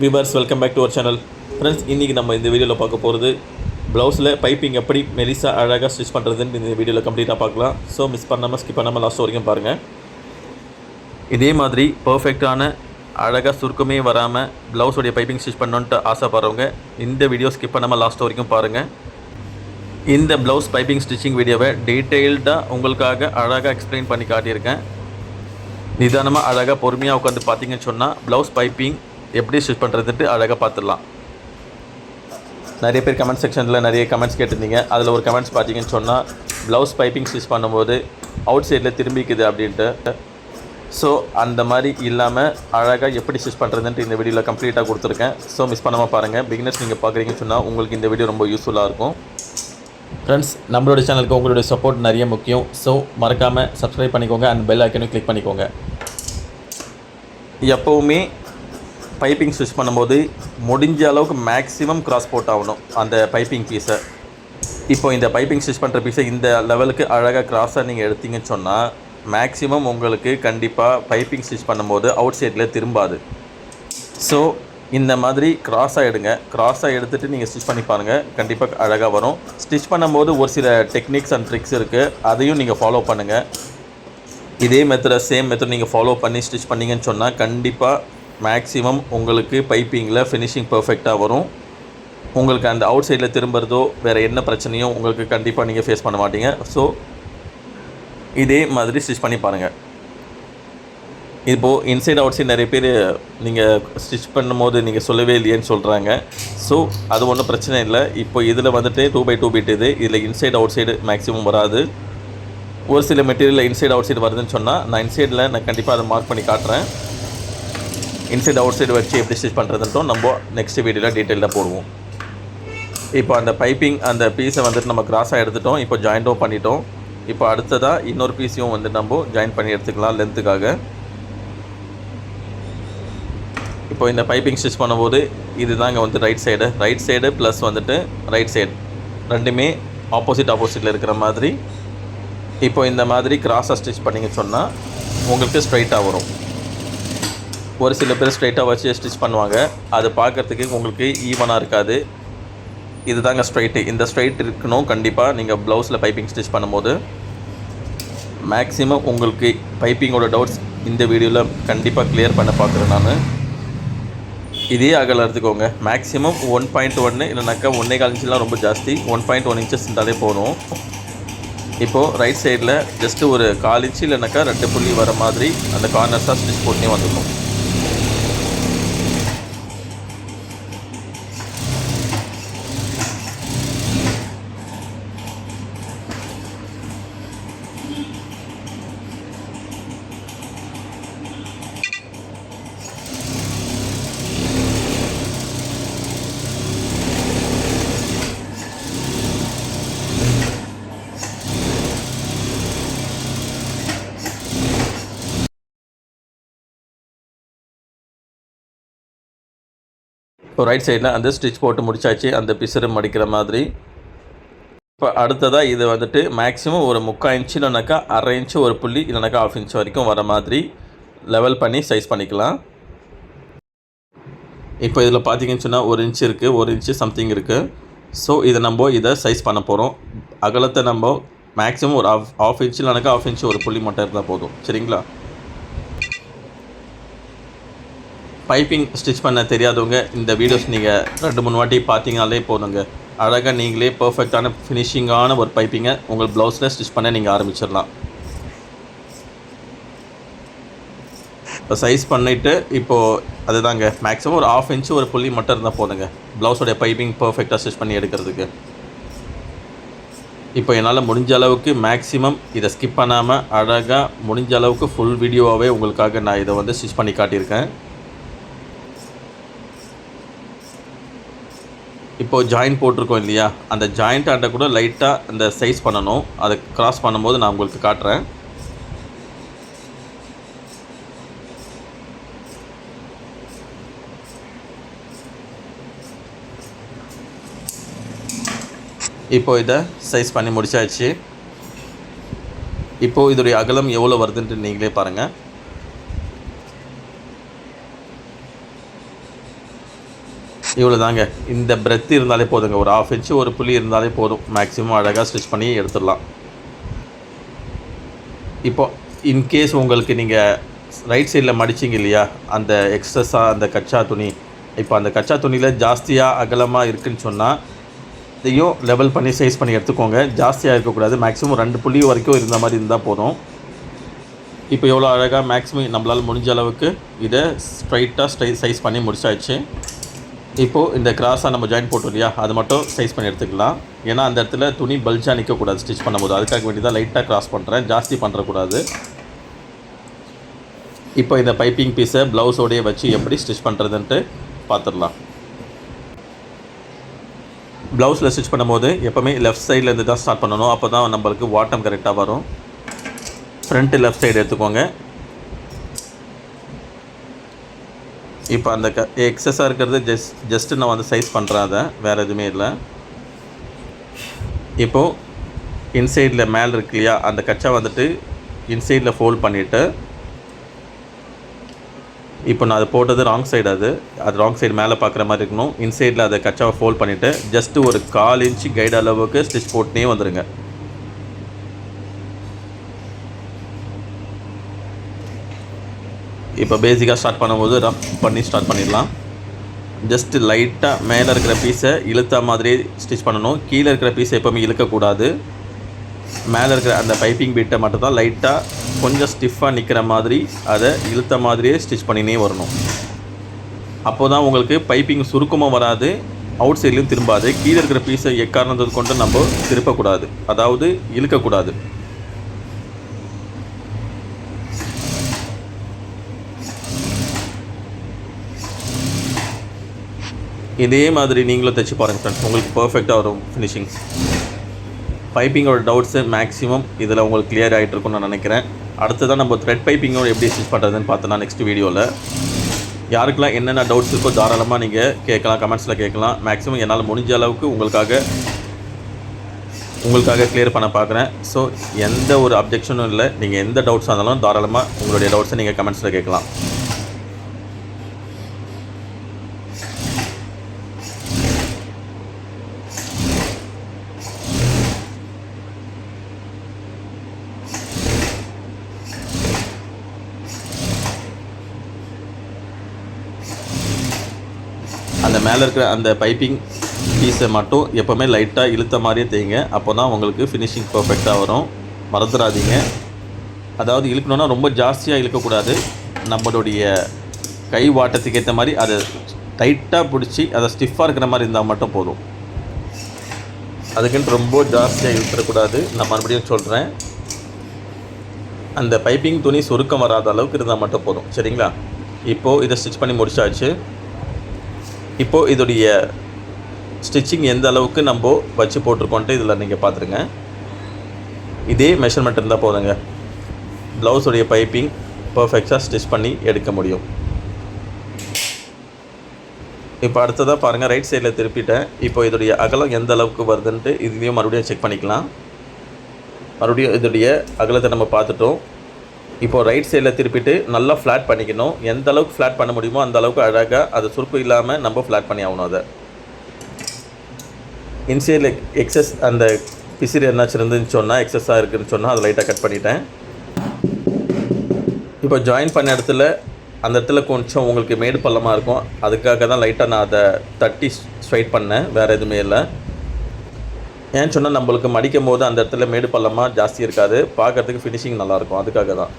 Viewers welcome back to our channel friends இன்றைக்கி நம்ம இந்த வீடியோவில் பார்க்க போகிறது ப்ளவுஸில் பைப்பிங் எப்படி மெலிசா அழகாக ஸ்டிச் பண்ணுறதுன்னு இந்த வீடியோவில் கம்ப்ளீட்டாக பார்க்கலாம். ஸோ மிஸ் பண்ணாமல் ஸ்கிப் பண்ணாமல் லாஸ்ட் வரைக்கும் பாருங்கள் இதே மாதிரி பர்ஃபெக்டான அழகாக சுருக்கமே வராமல் ப்ளவுஸோடைய பைப்பிங் ஸ்டிச் பண்ணணுன்ட்டு ஆசைப்படுறவங்க இந்த வீடியோ ஸ்கிப் பண்ணாமல் லாஸ்ட் வரைக்கும் பாருங்கள் இந்த ப்ளவுஸ் பைப்பிங் ஸ்டிச்சிங் வீடியோவை டீட்டெயில்டாக உங்களுக்காக அழகாக எக்ஸ்பிளைன் பண்ணி காட்டியிருக்கேன். நிதானமாக அழகாக பொறுமையாக உட்காந்து பார்த்தீங்கன்னு சொன்னால் ப்ளவுஸ் பைப்பிங் எப்படி ஸ்டிச் பண்ணுறதுன்ட்டு அழகாக பார்த்துடலாம் நிறைய பேர் கமெண்ட் செக்ஷனில் நிறைய கமெண்ட்ஸ் கேட்டிருந்தீங்க. அதில் ஒரு கமெண்ட்ஸ் பார்த்தீங்கன்னு சொன்னால் ப்ளவுஸ் பைப்பிங் ஸ்டிச் பண்ணும்போது அவுட் சைடில் திரும்பிக்குது அப்படின்ட்டு. ஸோ அந்த மாதிரி இல்லாமல் அழகாக எப்படி ஸ்டிச் பண்ணுறதுன்ட்டு இந்த வீடியோவில் கம்ப்ளீட்டாக கொடுத்துருக்கேன். ஸோ மிஸ் பண்ணாமல் பாருங்கள் பிகினர்ஸ் நீங்கள் பார்க்குறீங்கன்னு சொன்னால் உங்களுக்கு இந்த வீடியோ ரொம்ப யூஸ்ஃபுல்லாக இருக்கும். ஃப்ரெண்ட்ஸ் நம்மளோட சேனலுக்கு உங்களுடைய சப்போர்ட் நிறைய முக்கியம். ஸோ மறக்காமல் சப்ஸ்கிரைப் பண்ணிக்கோங்க அண்ட் பெல் ஐக்கனும் கிளிக் பண்ணிக்கோங்க. எப்போவுமே பைப்பிங் ஸ்டிச் பண்ணும்போது முடிஞ்ச அளவுக்கு மேக்ஸிமம் கிராஸ் போட் ஆகணும் அந்த பைப்பிங் பீஸை இப்போ இந்த பைப்பிங் ஸ்டிச் பண்ணுற பீஸை இந்த லெவலுக்கு அழகாக கிராஸாக நீங்கள் எடுத்தீங்கன்னு சொன்னால் மேக்ஸிமம் உங்களுக்கு கண்டிப்பாக பைப்பிங் ஸ்டிச் பண்ணும்போது அவுட் சைடில் திரும்பாது. ஸோ இந்த மாதிரி கிராஸாக எடுங்க. கிராஸாக எடுத்துகிட்டு நீங்கள் ஸ்டிச் பண்ணி பாருங்கள் கண்டிப்பாக அழகாக வரும். ஸ்டிச் பண்ணும்போது ஒரு சில டெக்னிக்ஸ் அண்ட் ட்ரிக்ஸ் இருக்குது அதையும் நீங்கள் ஃபாலோ பண்ணுங்கள் இதே மெத்தடை சேம் மெத்தட் நீங்கள் ஃபாலோ பண்ணி ஸ்டிச் பண்ணீங்கன்னு சொன்னால் கண்டிப்பாக மேக்ஸிமம் உங்களுக்கு பைப்பிங்கில் ஃபினிஷிங் பர்ஃபெக்டாக வரும். உங்களுக்கு அந்த அவுட் சைடில் திரும்புறதோ வேறு என்ன பிரச்சனையும் உங்களுக்கு கண்டிப்பாக நீங்கள் ஃபேஸ் பண்ண மாட்டீங்க. ஸோ இதே மாதிரி ஸ்டிச் பண்ணி பாருங்கள் இப்போது இன்சைட் அவுட் சைடு நிறைய பேர் நீங்கள் ஸ்டிச் பண்ணும்போது நீங்கள் சொல்லவே இல்லையேன்னு சொல்கிறாங்க ஸோ அது ஒன்றும் பிரச்சனை இல்லை. இப்போ இதில் வந்துட்டு டூ பை டூ பீட் இது. இதில் இன்சைட் அவுட் சைடு மேக்ஸிமம் வராது. ஒரு சில மெட்டீரியலில் இன்சைட் அவுட் சைடு வருதுன்னு சொன்னால் நான் இன்சைடில் நான் கண்டிப்பாக அதை மார்க் பண்ணி காட்டுறேன். இன்சைட் அவுட் சைடு வச்சு எப்படி ஸ்டிச் பண்ணுறதுன்ட்டும் நம்ம நெக்ஸ்ட் வீடியோவில் டீட்டெயிலாக போடுவோம். இப்போ அந்த பைப்பிங் அந்த பீஸை வந்துட்டு நம்ம கிராஸாக எடுத்துட்டோம். இப்போ ஜாயிண்ட்டும் பண்ணிட்டோம். இப்போ அடுத்ததாக இன்னொரு பீஸையும் வந்து நம்ம ஜாயின் பண்ணி எடுத்துக்கலாம் லென்த்துக்காக இப்போ இந்த பைப்பிங் ஸ்டிச் பண்ணும்போது இதுதாங்க வந்து right side right side plus வந்துட்டு ரைட் சைடு ரெண்டுமே ஆப்போசிட் ஆப்போசிட்டில் இருக்கிற மாதிரி. இப்போ இந்த மாதிரி கிராஸாக ஸ்டிச் பண்ணிங்க சொன்னால் உங்களுக்கு ஸ்ட்ரைட்டாக வரும். ஒரு சில பேர் ஸ்ட்ரைட்டாக வச்சு ஸ்டிச் பண்ணுவாங்க. அது பார்க்குறதுக்கு உங்களுக்கு ஈவனாக இருக்காது. இதுதாங்க ஸ்ட்ரைட்டு இந்த ஸ்ட்ரைட் இருக்கணும் கண்டிப்பாக நீங்கள் ப்ளவுஸில் பைப்பிங் ஸ்டிச் பண்ணும்போது. மேக்ஸிமம் உங்களுக்கு பைப்பிங்கோட டவுட்ஸ் இந்த வீடியோவில் கண்டிப்பாக கிளியர் பண்ண பார்க்குறேன் நான். இதே அகலம் எடுத்துக்கோங்க. மேக்ஸிமம் ஒன் பாயிண்ட் ஒன்று இல்லைனாக்கா ஒன்றே கால் இன்ச்செலாம் ரொம்ப ஜாஸ்தி. ஒன் பாயிண்ட் ஒன் இன்ச்சஸ் இருந்தாலே போதும். இப்போது ரைட் சைடில் ஜஸ்ட்டு ஒரு கால் இன்ச்சு இல்லைனாக்கா ரெண்டு புள்ளி வர மாதிரி அந்த கார்னர்ஸாக ஸ்டிச் போட்டே வந்துடணும். ரைட் சைடில் அந்த ஸ்டிச் போட்டு முடிச்சாச்சு. அந்த பிசரு மடிக்கிற மாதிரி. இப்போ அடுத்ததாக இது வந்துட்டு மேக்ஸிமம் ஒரு முக்கால் இன்ச்சு இல்லைனாக்கா அரை இன்ச்சு ஒரு புள்ளி இல்லைனாக்கா ஆஃப் இன்ச் வரைக்கும் வர மாதிரி லெவல் பண்ணி சைஸ் பண்ணிக்கலாம். இப்போ இதில் பார்த்தீங்கன்னு சொன்னால் ஒரு இன்ச் இருக்குது ஒரு இன்ச்சு சம்திங் இருக்குது ஸோ இதை நம்ம இதை சைஸ் பண்ண போகிறோம் அகலத்தை நம்ம மேக்ஸிமம் ஒரு ஆஃப் ஆஃப் இன்ச்சு இல்லைனாக்கா ஆஃப் இன்ச்சு ஒரு புள்ளி மட்டும் இருந்தால் போதும். சரிங்களா? பைப்பிங் ஸ்டிச் பண்ண தெரியாதவங்க இந்த வீடியோஸ் நீங்கள் ரெண்டு மூணு வாட்டி பார்த்தீங்கனாலே போதுங்க. அழகாக நீங்களே பர்ஃபெக்டான ஃபினிஷிங்கான ஒரு பைப்பிங்கை உங்கள் ப்ளவுஸில் ஸ்டிச் பண்ண நீங்கள் ஆரம்பிச்சிடலாம். இப்போ சைஸ் பண்ணிவிட்டு இப்போது அதுதாங்க. மேக்ஸிமம் ஒரு ஆஃப் இன்ச்சு ஒரு புள்ளி மட்டும் இருந்தால் போதுங்க. ப்ளவுஸோடைய பைப்பிங் பர்ஃபெக்டாக ஸ்டிச் பண்ணி எடுக்கிறதுக்கு. இப்போ என்னால் முடிஞ்ச அளவுக்கு மேக்ஸிமம் இதை ஸ்கிப் பண்ணாமல் அழகாக முடிஞ்ச அளவுக்கு ஃபுல் வீடியோவாகவே உங்களுக்காக நான் இதை வந்து ஸ்டிச் பண்ணி காட்டியிருக்கேன். இப்போது ஜாயின் போட்டிருக்கோம் இல்லையா? அந்த ஜாயிண்ட் ஆண்டை கூட லைட்டாக அந்த சைஸ் பண்ணணும். அதை கிராஸ் பண்ணும்போது நான் உங்களுக்கு காட்டுறேன். இப்போ இதை சைஸ் பண்ணி முடிச்சாச்சு. இப்போது இதோடைய அகலம் எவ்வளோ வருதுன்ட்டு நீங்களே பாருங்கள் இவ்வளோ தாங்க இந்த பிரெத் இருந்தாலே போதுங்க. ஒரு ஆஃப் இன்ச்சு ஒரு புள்ளி இருந்தாலே போதும். மேக்ஸிமம் அழகாக ஸ்டிச் பண்ணி எடுத்துடலாம். இப்போ இன்கேஸ் உங்களுக்கு நீங்கள் ரைட் சைடில் மடிச்சிங்க இல்லையா? அந்த எக்ஸஸாக அந்த கச்சா துணி. இப்போ அந்த கச்சா துணியில் ஜாஸ்தியாக அகலமாக இருக்குன்னு சொன்னால் இதையும் லெவல் பண்ணி சைஸ் பண்ணி எடுத்துக்கோங்க. ஜாஸ்தியாக இருக்கக்கூடாது. மேக்ஸிமம் ரெண்டு புள்ளி வரைக்கும் இருந்த மாதிரி இருந்தால் போதும். இப்போ எவ்வளோ அழகாக மேக்ஸிமம் நம்மளால் முடிஞ்ச அளவுக்கு இதை ஸ்ட்ரைட்டாக ஸ்ட்ரை சைஸ் பண்ணி முடிச்சாச்சு. இப்போது இந்த கிராஸாக நம்ம ஜாயின் போட்டோம் இல்லையா? அது மட்டும் சைஸ் பண்ணி எடுத்துக்கலாம். ஏன்னா அந்த இடத்துல துணி பல்ஜாக நிற்கக்கூடாது ஸ்டிச் பண்ணும்போது. அதுக்காக வேண்டி தான் லைட்டாக கிராஸ் பண்ணுறேன் ஜாஸ்தி பண்ணுறக்கூடாது இப்போ இந்த பைப்பிங் பீஸை ப்ளவுஸோடையே வச்சு எப்படி ஸ்டிச் பண்ணுறதுன்ட்டு பார்த்துடலாம். ப்ளவுஸில் ஸ்டிச் பண்ணும்போது எப்போவுமே லெஃப்ட் சைட்லேருந்து தான் ஸ்டார்ட் பண்ணணும். அப்போ தான் நம்மளுக்கு வாட்டம் கரெக்டாக வரும். ஃப்ரண்ட்டு லெஃப்ட் சைடு எடுத்துக்கோங்க. இப்போ அந்த க எக்ஸஸாக இருக்கிறது ஜஸ்ட் ஜஸ்ட்டு நான் வந்து சைஸ் பண்ணுறேன் அதை வேறு எதுவுமே இல்லை. இப்போது இன்சைடில் மேலே இருக்கு இல்லையா அந்த கச்சா வந்துட்டு இன்சைடில் ஃபோல்ட் பண்ணிவிட்டு இப்போ நான் அது போட்டது ராங் சைடு அது. அது ராங் சைடு மேலே பார்க்குற மாதிரி இருக்கணும். இன்சைடில் அதை கச்சாவை ஃபோல்ட் பண்ணிவிட்டு ஜஸ்ட்டு ஒரு கால் இன்ச்சு கைடு அளவுக்கு ஸ்டிச் போட்டுனே வந்துடுங்க இப்போ பேசிக்காக ஸ்டார்ட் பண்ணும்போது ரஃப் பண்ணி ஸ்டார்ட் பண்ணிடலாம். ஜஸ்ட்டு லைட்டாக மேலே இருக்கிற பீஸை இழுத்த மாதிரியே ஸ்டிச் பண்ணணும். கீழே இருக்கிற பீஸை எப்போவுமே இழுக்கக்கூடாது. மேலே இருக்கிற அந்த பைப்பிங் பீட்டை மட்டும் தான் லைட்டாக கொஞ்சம் ஸ்டிஃபாக நிற்கிற மாதிரி அதை இழுத்த மாதிரியே ஸ்டிச் பண்ணினே வரணும். அப்போ தான் உங்களுக்கு பைப்பிங் சுருக்கமாக வராது அவுட் சைட்லேயும் திரும்பாது. கீழே இருக்கிற பீஸை எக்காரணத்தை கொண்டு நம்ம திருப்பக்கூடாது. அதாவது இழுக்கக்கூடாது. இதே மாதிரி நீங்களும் தைச்சு பாருங்கள் ஃப்ரெண்ட்ஸ் உங்களுக்கு பர்ஃபெக்டாக வரும் ஃபினிஷிங் பைப்பிங்கோட டவுட்ஸு மேக்ஸிமம் இதில் உங்களுக்கு கிளியர் ஆகிட்டு இருக்கும்னு நான் நினைக்கிறேன். அடுத்ததான் நம்ம த்ரெட் பைப்பிங்கோட எப்படி ஸ்டிச் பண்ணுறதுன்னு பார்த்தோன்னா நெக்ஸ்ட் வீடியோவில் யாருக்கெல்லாம் என்னென்ன டவுட்ஸ் இருக்கோ தாராளமாக நீங்கள் கேட்கலாம் கமெண்ட்ஸில் கேட்கலாம். மேக்ஸிமம் என்னால் முடிஞ்ச அளவுக்கு உங்களுக்காக உங்களுக்காக கிளியர் பண்ண பார்க்குறேன் ஸோ எந்த ஒரு அப்ஜெக்ஷனும் இல்லை. நீங்கள் எந்த டவுட்ஸாக இருந்தாலும் தாராளமாக உங்களுடைய டவுட்ஸை நீங்கள் கமெண்ட்ஸில் கேட்கலாம் அந்த மேலே இருக்கிற அந்த பைப்பிங் பீஸை மட்டும் எப்போவுமே லைட்டாக இழுத்த மாதிரியே தேய்ங்க. அப்போ தான் உங்களுக்கு ஃபினிஷிங் பர்ஃபெக்டாக வரும். மறந்துடாதீங்க. அதாவது இழுக்கணுன்னா ரொம்ப ஜாஸ்தியாக இழுக்கக்கூடாது. நம்மளுடைய கை வாட்டத்துக்கு ஏற்ற மாதிரி அதை டைட்டாக பிடிச்சி அதை ஸ்டிஃபாக இருக்கிற மாதிரி இருந்தால் மட்டும் போதும். அதுக்குன்ட்டு ரொம்ப ஜாஸ்தியாக இழுத்துடக்கூடாது. நான் மறுபடியும் சொல்கிறேன் அந்த பைப்பிங் துணி சுருக்கம் வராத அளவுக்கு இருந்தால் மட்டும் போதும். சரிங்களா? இப்போது இதை ஸ்டிச் பண்ணி முடிச்சாச்சு. இப்போது இதோடைய ஸ்டிச்சிங் எந்த அளவுக்கு நம்ம வச்சு போட்டிருக்கோன்ட்டு இதில் நீங்கள் பார்த்துருங்க. இதே மெஷர்மெண்ட் இருந்தால் போதுங்க. ப்ளவுஸுடைய பைப்பிங் பர்ஃபெக்டாக ஸ்டிச் பண்ணி எடுக்க முடியும். இப்போ அடுத்ததாக பாருங்கள் ரைட் சைடில் திருப்பிட்டேன். இப்போ இதோடைய அகலம் எந்த அளவுக்கு வருதுன்ட்டு இதுலேயும் மறுபடியும் செக் பண்ணிக்கலாம். மறுபடியும் இதோடைய அகலத்தை நம்ம பார்த்துட்டோம். இப்போ ரைட் சைடில் திருப்பிட்டு நல்லா ஃப்ளாட் பண்ணிக்கணும். எந்த அளவுக்கு ஃப்ளாட் பண்ண முடியுமோ அந்த அளவுக்கு அழகாக அது சுருப்பு இல்லாமல் நம்ம ஃப்ளாட் பண்ணி ஆகணும் அதை. இன்சியல் எக்ஸஸ் அந்த பிசிறு என்னாச்சும் இருந்துன்னு சொன்னால் எக்ஸஸாக இருக்குதுன்னு சொன்னால் அதை லைட்டாக கட் பண்ணிட்டேன். இப்போ ஜாயின் பண்ண இடத்துல அந்த இடத்துல கொஞ்சம் உங்களுக்கு மேடு பள்ளமாக இருக்கும். அதுக்காக தான் லைட்டாக நான் அதை தட்டி ஸ்ட்ரைட் பண்ணேன். வேறு எதுவுமே இல்லை. ஏன்னு சொன்னால் நம்மளுக்கு மடிக்கும் போது அந்த இடத்துல மேடு பள்ளமாக ஜாஸ்தி இருக்காது. பார்க்குறதுக்கு ஃபினிஷிங் நல்லாயிருக்கும். அதுக்காக தான்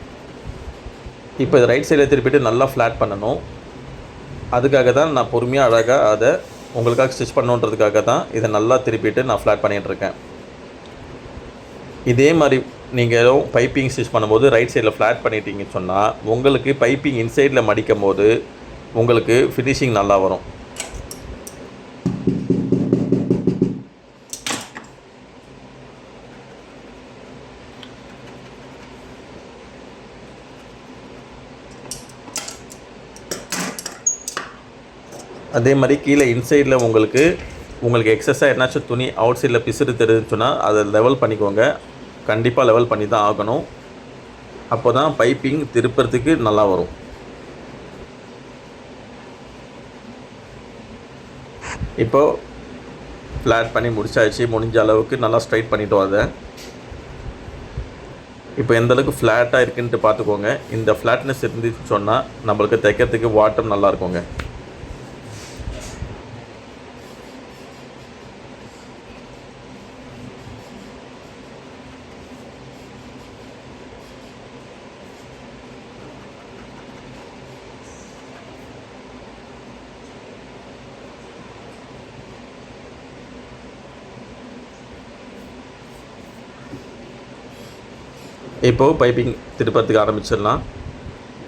இப்போ இதை ரைட் சைடில் திருப்பிட்டு நல்லா ஃப்ளாட் பண்ணணும். அதுக்காக தான் நான் பொறுமையாக அழகாக அதை உங்களுக்காக ஸ்டிச் பண்ணுன்றதுக்காக தான் இதை நல்லா திருப்பிட்டு நான் ஃப்ளாட் பண்ணிகிட்ருக்கேன் இதே மாதிரி நீங்கள் பைப்பிங் ஸ்டிச் பண்ணும்போது ரைட் சைடில் ஃப்ளாட் பண்ணிட்டீங்கன்னு சொன்னால் உங்களுக்கு பைப்பிங் இன்சைடில் மடிக்கும் போது உங்களுக்கு ஃபினிஷிங் நல்லா வரும். அதே மாதிரி கீழே இன்சைடில் உங்களுக்கு உங்களுக்கு எக்ஸஸாக என்னாச்சும் துணி அவுட் சைடில் பிசுறு தெரிஞ்சுன்னா அதை லெவல் பண்ணிக்கோங்க. கண்டிப்பாக லெவல் பண்ணி தான் ஆகணும். அப்போ தான் பைப்பிங் திருப்புறதுக்கு நல்லா வரும். இப்போது ஃப்ளாட் பண்ணி முடிச்சாச்சு. முடிஞ்ச அளவுக்கு நல்லா ஸ்ட்ரைட் பண்ணிவிட்டு அதை. இப்போ எந்தளவுக்கு ஃப்ளாட்டாக இருக்குன்ட்டு பார்த்துக்கோங்க. இந்த ஃப்ளாட்னஸ் இருந்துச்சு சொன்னால் நம்மளுக்கு தைக்கிறதுக்கு வாட்டம் நல்லா இருக்குங்க. இப்போது பைப்பிங் திருப்பத்துக்கு ஆரம்பிச்சிடலாம்.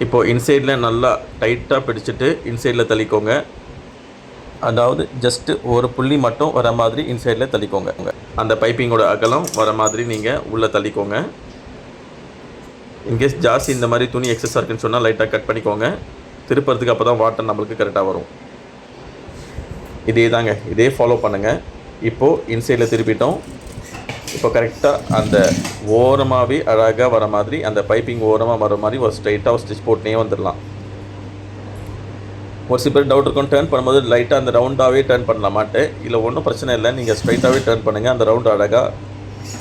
இப்போது இன்சைடில் நல்லா டைட்டாக பிடிச்சிட்டு இன்சைடில் தள்ளிக்கோங்க. அதாவது ஜஸ்ட்டு ஒரு புள்ளி மட்டும் வர மாதிரி இன்சைடில் தள்ளிக்கோங்க. அந்த பைப்பிங்கோட அகலம் வர மாதிரி நீங்கள் உள்ளே தள்ளிக்கோங்க. இன்கேஸ் ஜாஸ்தி இந்த மாதிரி துணி எக்ஸஸாக இருக்குன்னு சொன்னால் லைட்டாக கட் பண்ணிக்கோங்க. திருப்பறதுக்கு அப்போ தான் வாட்டர் நம்மளுக்கு கரெக்டாக வரும். இதே தாங்க இதே ஃபாலோ பண்ணுங்கள் இப்போது இன்சைடில் திருப்பிட்டோம். இப்போ கரெக்டாக அந்த ஓரமாகவே அழகாக வர மாதிரி அந்த பைப்பிங் ஓரமாக வர மாதிரி ஒரு ஸ்ட்ரைட்டாக ஒரு ஸ்டிச் போட்டுனே வந்துடலாம். ஒரு சில பேர் டவுட் இருக்கும் டேர்ன் பண்ணும்போது லைட்டாக அந்த ரவுண்டாகவே டேர்ன் பண்ணலாமாட்டு இல்லை ஒன்றும் பிரச்சனை இல்லை. நீங்கள் ஸ்ட்ரைட்டாகவே டேர்ன் பண்ணுங்கள் அந்த ரவுண்ட் அழகாக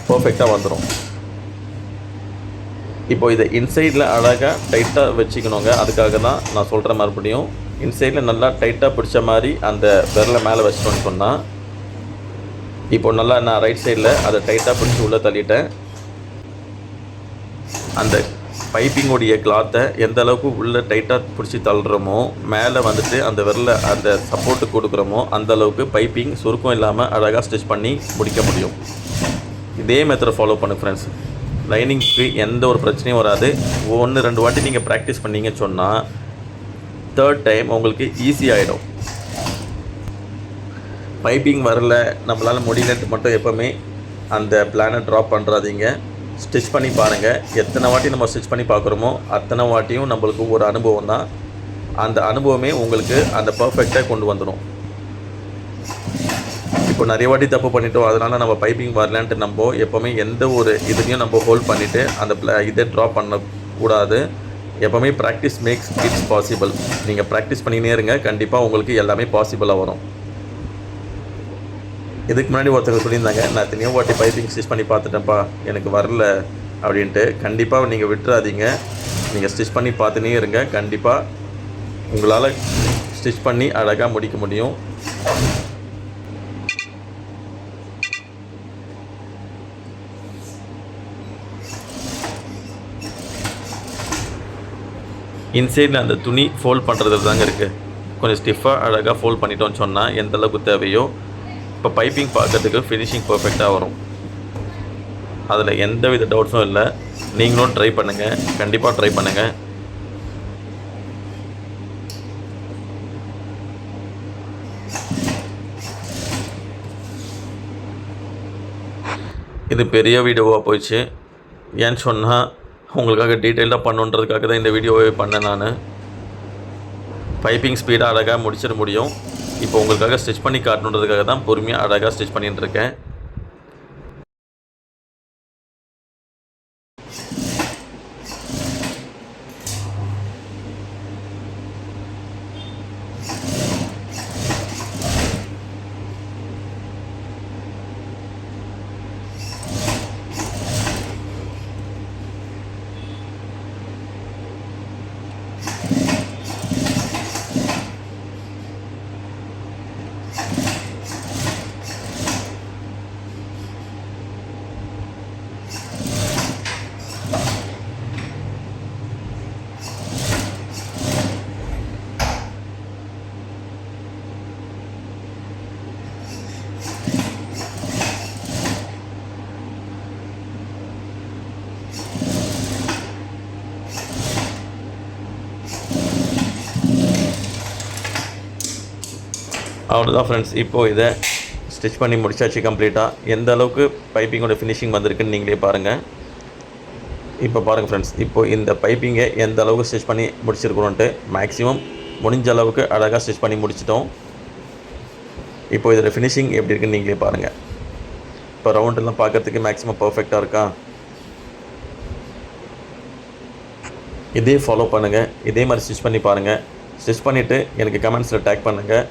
பர்ஃபெக்டாக வந்துடும் இப்போ இதை இன்சைடில் அழகாக டைட்டாக வச்சுக்கணுங்க. அதுக்காக தான் நான் சொல்கிற மறுபடியும் இன்சைடில் நல்லா டைட்டாக பிடிச்ச மாதிரி அந்த விரலை மேலே வச்சிட்டோன்னு சொன்னால் இப்போ நல்லா நான் ரைட் சைடில் அதை டைட்டாக பிடிச்சி உள்ளே தள்ளிட்டேன். அந்த பைப்பிங்கோடைய கிளாத்தை எந்த அளவுக்கு உள்ளே டைட்டாக பிடிச்சி தள்ளுறோமோ மேலே வந்துட்டு அந்த விரல அந்த சப்போர்ட்டு கொடுக்குறோமோ அந்த அளவுக்கு பைப்பிங் சுருக்கம் இல்லாமல் அழகாக ஸ்டிச் பண்ணி முடிக்க முடியும். இதே மெத்தடை ஃபாலோ பண்ணு ஃப்ரெண்ட்ஸ் லைனிங்க்கு எந்த ஒரு பிரச்சனையும் வராது. ஒன்று ரெண்டு வாட்டி நீங்கள் ப்ராக்டிஸ் பண்ணீங்கன்னு சொன்னால் தேர்ட் டைம் உங்களுக்கு ஈஸி ஆகிடும் பைப்பிங் வரல நம்மளால் முடியலன்ட்டு மட்டும் எப்போவுமே அந்த பிளானை ட்ராப் பண்ணுறாதீங்க ஸ்டிச் பண்ணி பாருங்கள் எத்தனை வாட்டி நம்ம ஸ்டிச் பண்ணி பார்க்குறோமோ அத்தனை வாட்டியும் நம்மளுக்கு ஒரு அனுபவம் தான். அந்த அனுபவமே உங்களுக்கு அந்த பர்ஃபெக்டாக கொண்டு வந்துடும் இப்போ நிறைய வாட்டி தப்பு பண்ணிட்டோம் அதனால் நம்ம பைப்பிங் வரலான்ட்டு நம்ம எப்போவுமே எந்த ஒரு இதுலையும் நம்ம ஹோல்ட் பண்ணிவிட்டு அந்த ப்ள இதை ட்ராப் பண்ணக்கூடாது. எப்போவுமே ப்ராக்டிஸ் மேக்ஸ் இட்ஸ் பாசிபிள் நீங்கள் ப்ராக்டிஸ் பண்ணினே இருங்க கண்டிப்பாக உங்களுக்கு எல்லாமே பாசிபிளாக வரும். இதுக்கு முன்னாடி ஒருத்தர் சொல்லியிருந்தாங்க நான் எத்தனையோ வாட்டி பைப்பிங் ஸ்டிச் பண்ணி பார்த்துட்டேன்ப்பா எனக்கு வரல அப்படின்ட்டு. கண்டிப்பாக நீங்கள் விட்டுறாதீங்க. நீங்கள் ஸ்டிச் பண்ணி பார்த்துனே இருங்க. கண்டிப்பாக உங்களால் ஸ்டிச் பண்ணி அழகாக முடிக்க முடியும். இன்சைடில் அந்த துணி ஃபோல்ட் பண்ணுறது தாங்க இருக்குது கொஞ்சம் ஸ்டிஃபாக அழகாக ஃபோல்ட் பண்ணிட்டோன்னு சொன்னால் எந்த அளவுக்கு தேவையோ இப்போ பைப்பிங் பார்க்கறதுக்கு ஃபினிஷிங் பர்ஃபெக்டாக வரும். அதில் எந்த வித டவுட்ஸும் இல்லை. நீங்களும் ட்ரை பண்ணுங்கள் கண்டிப்பாக ட்ரை பண்ணுங்கள் இது பெரிய வீடியோவாக போயிடுச்சு. ஏன்னு சொன்னால் உங்களுக்காக டீட்டெயிலாக பண்ணுன்றதுக்காக தான் இந்த வீடியோவே பண்ணேன் நான். பைப்பிங் ஸ்பீடாக அழகாக முடிச்சிட முடியும். இப்போ உங்களுக்காக ஸ்டிச் பண்ணி காட்டணுன்றதுக்காக தான் பொறுமையாக அழகாக ஸ்டிச் பண்ணிகிட்டு இருக்கேன். அவ்வளோதான் ஃப்ரெண்ட்ஸ் இப்போது இதை ஸ்டிச் பண்ணி முடிச்சாச்சு கம்ப்ளீட்டாக எந்த அளவுக்கு பைப்பிங்கோட ஃபினிஷிங் வந்திருக்குன்னு நீங்களே பாருங்கள் இப்போ பாருங்கள் ஃப்ரெண்ட்ஸ் இப்போ இந்த பைப்பிங்கை எந்த அளவுக்கு ஸ்டிச் பண்ணி முடிச்சிருக்கிறோன்ட்டு மேக்ஸிமம் முடிஞ்ச அளவுக்கு அழகாக ஸ்டிச் பண்ணி முடிச்சிட்டோம். இப்போ இதோட ஃபினிஷிங் எப்படி இருக்குன்னு நீங்களே பாருங்கள் இப்போ ரவுண்டெல்லாம் பார்க்கறதுக்கு மேக்ஸிமம் பர்ஃபெக்டாக இருக்கா? இதே ஃபாலோ பண்ணுங்கள் இதே மாதிரி ஸ்டிச் பண்ணி பாருங்கள் ஸ்டிச் பண்ணிவிட்டு எனக்கு கமெண்ட்ஸில் டேக் பண்ணுங்கள்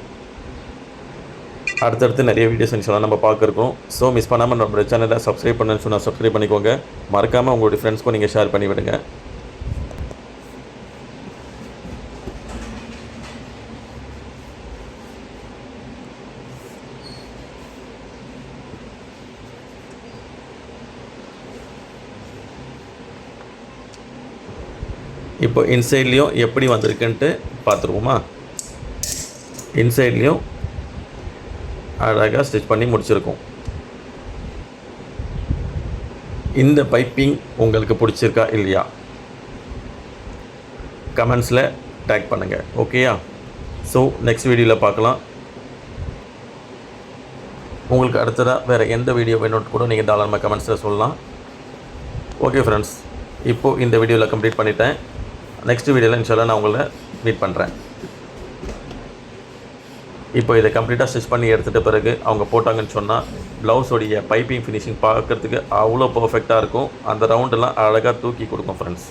அடுத்தடுத்து நிறைய வீடியோஸ் இன்ஷால்லாம் நம்ம பார்க்குறோம் ஸோ மிஸ் பண்ணாமல் நம்ம சேனலை சப்ஸ்கிரைப் பண்ணணும்னு சொன்னால் சப்ஸ்கிரைப் பண்ணிக்கோங்க. மறக்காமல் உங்களுடைய ஃப்ரெண்ட்ஸ்க்கும் நீங்கள் ஷேர் பண்ணிவிடுங்க. இப்போ இன்சைட்லேயும் எப்படி வந்திருக்குன்ட்டு பார்த்துருவோமா? இன்சைட்லேயும் அழகாக ஸ்டிச் பண்ணி முடிச்சிருக்கோம். இந்த பைப்பிங் உங்களுக்கு பிடிச்சிருக்கா இல்லையா? கமெண்ட்ஸில் டேக் பண்ணுங்கள் ஓகேயா ஸோ நெக்ஸ்ட் வீடியோவில் பார்க்கலாம். உங்களுக்கு அடுத்ததாக வேறு எந்த வீடியோ வேணும்னு கூட நீங்கள் தாராளமாக கமெண்ட்ஸில் சொல்லலாம். ஓகே ஃப்ரெண்ட்ஸ் இப்போது இந்த வீடியோவில் கம்ப்ளீட் பண்ணிட்டேன். நெக்ஸ்ட் வீடியோவில் இன்ஷால்லாம் நான் உங்களை மீட் பண்ணுறேன் இப்போ இதை கம்ப்ளீட்டாக ஸ்டிச் பண்ணி எடுத்துகிட்ட பிறகு அவங்க போட்டாங்கன்னு சொன்னால் ப்ளவுஸோடைய பைப்பிங் ஃபினிஷிங் பார்க்குறதுக்கு அவ்வளோ பர்ஃபெக்டாக இருக்கும். அந்த ரவுண்டெல்லாம் அழகாக தூக்கி கொடுக்கும் ஃப்ரெண்ட்ஸ்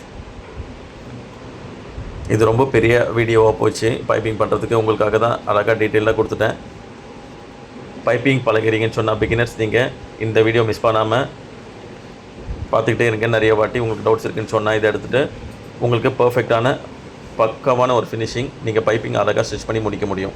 இது ரொம்ப பெரிய வீடியோவாக போச்சு. பைப்பிங் பண்ணுறதுக்கு உங்களுக்காக தான் அழகாக டீட்டெயிலாக கொடுத்துட்டேன். பைப்பிங் பழகிறீங்கன்னு சொன்னால் பிகினர்ஸ் நீங்கள் இந்த வீடியோ மிஸ் பண்ணாமல் பார்த்துக்கிட்டே இருங்க. நிறைய வாட்டி உங்களுக்கு டவுட்ஸ் இருக்குன்னு சொன்னால் இதை எடுத்துகிட்டு உங்களுக்கு பர்ஃபெக்டான பக்காவான ஒரு ஃபினிஷிங் நீங்கள் பைப்பிங் அழகாக ஸ்டிச் பண்ணி முடிக்க முடியும்.